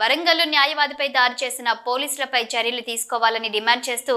వరంగల్లో న్యాయవాదిపై దాడి చేసిన పోలీసులపై చర్యలు తీసుకోవాలని డిమాండ్ చేస్తూ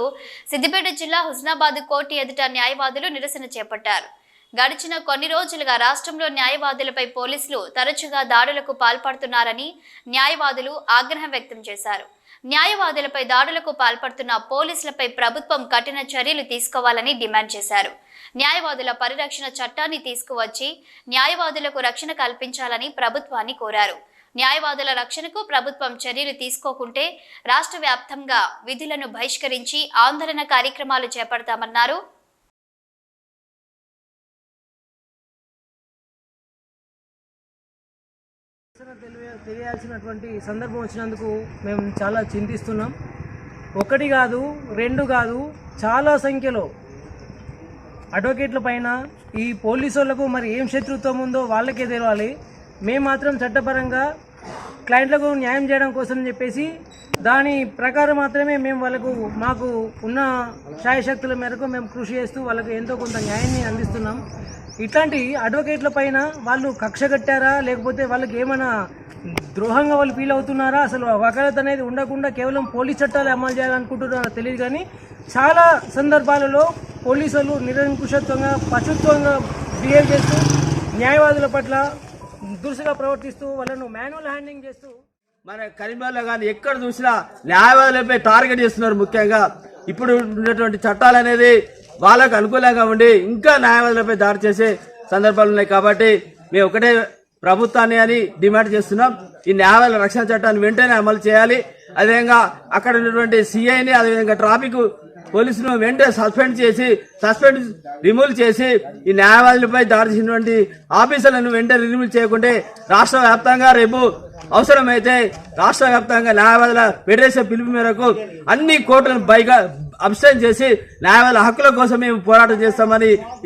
సిద్దిపేట జిల్లా హుస్నాబాద్ కోర్టు ఎదుట న్యాయవాదులు నిరసన చేపట్టారు. గడిచిన కొన్ని రోజులుగా రాష్ట్రంలో న్యాయవాదులపై పోలీసులు తరచుగా దాడులకు పాల్పడుతున్నారని న్యాయవాదులు ఆగ్రహం వ్యక్తం చేశారు. న్యాయవాదులపై దాడులకు పాల్పడుతున్న పోలీసులపై ప్రభుత్వం కఠిన చర్యలు తీసుకోవాలని డిమాండ్ చేశారు. న్యాయవాదుల పరిరక్షణ చట్టాన్ని తీసుకువచ్చి న్యాయవాదులకు రక్షణ కల్పించాలని ప్రభుత్వాన్ని కోరారు. న్యాయవాదుల రక్షణకు ప్రభుత్వం చర్యలు తీసుకోకుంటే రాష్ట్ర వ్యాప్తంగా విధులను బహిష్కరించి ఆందోళన కార్యక్రమాలు చేపడతామన్నారు. తెలియాల్సినటువంటి సందర్భం వచ్చినందుకు మేము చాలా చింతిస్తున్నాం. ఒకటి కాదు రెండు కాదు చాలా సంఖ్యలో అడ్వకేట్ల పైన ఈ పోలీసు మరి ఏం శత్రుత్వం ఉందో వాళ్ళకే తెలియాలి మేము మాత్రం చట్టపరంగా క్లయింట్లకు న్యాయం చేయడం కోసం చెప్పేసి దాని ప్రకారం మాత్రమే మేము వాళ్ళకు మాకు ఉన్న శాయశక్తుల మేరకు మేము కృషి చేస్తూ వాళ్ళకు ఎంతో కొంత న్యాయాన్ని అందిస్తున్నాం. ఇట్లాంటి అడ్వకేట్ల పైన వాళ్ళు కక్ష కట్టారా? లేకపోతే వాళ్ళకి ఏమైనా ద్రోహంగా వాళ్ళు ఫీల్ అవుతున్నారా? అసలు వకాలత్ అనేది ఉండకుండా కేవలం పోలీస్ చట్టాలు అమలు చేయాలనుకుంటున్నారో తెలియదు కానీ చాలా సందర్భాలలో పోలీసులు నిరంకుశత్వంగా పశుత్వంగా బిహేవ్ చేస్తూ న్యాయవాదుల పట్ల దురుసుగా ప్రవర్తిస్తూ వాళ్ళను మాన్యువల్ హ్యాండింగ్ చేస్తూ మన కరీంనగర్లో కానీ ఎక్కడ చూసినా న్యాయవాదులపై టార్గెట్ చేస్తున్నారు ముఖ్యంగా. ఇప్పుడు ఉన్నటువంటి చట్టాలు అనేది వాళ్ళకు అనుకూలంగా ఉండి ఇంకా న్యాయవాదులపై దాడి చేసే సందర్భాలు ఉన్నాయి కాబట్టి మేము ఒకటే ప్రభుత్వాన్ని అని డిమాండ్ చేస్తున్నాం. ఈ న్యాయవాదుల రక్షణ చట్టాన్ని వెంటనే అమలు చేయాలి. అదేవిధంగా అక్కడ ఉన్నటువంటి సిఐని అదేవిధంగా ట్రాఫిక్ పోలీసులు వెంటనే సస్పెండ్ చేసి సస్పెండ్ రిమూవ్ చేసి ఈ న్యాయవాదులపై దాడి చేసినటువంటి ఆఫీసర్లను వెంటనే రిమూవ్ చేయకుంటే రాష్ట్ర వ్యాప్తంగా రేపు అవసరమైతే రాష్ట్ర వ్యాప్తంగా న్యాయవాదుల ఫెడరేషన్ పిలుపు మేరకు అన్ని కోర్టులను పైగా అబ్స్టైన్ చేసి న్యాయవాదుల హక్కుల కోసం మేము పోరాటం చేస్తామని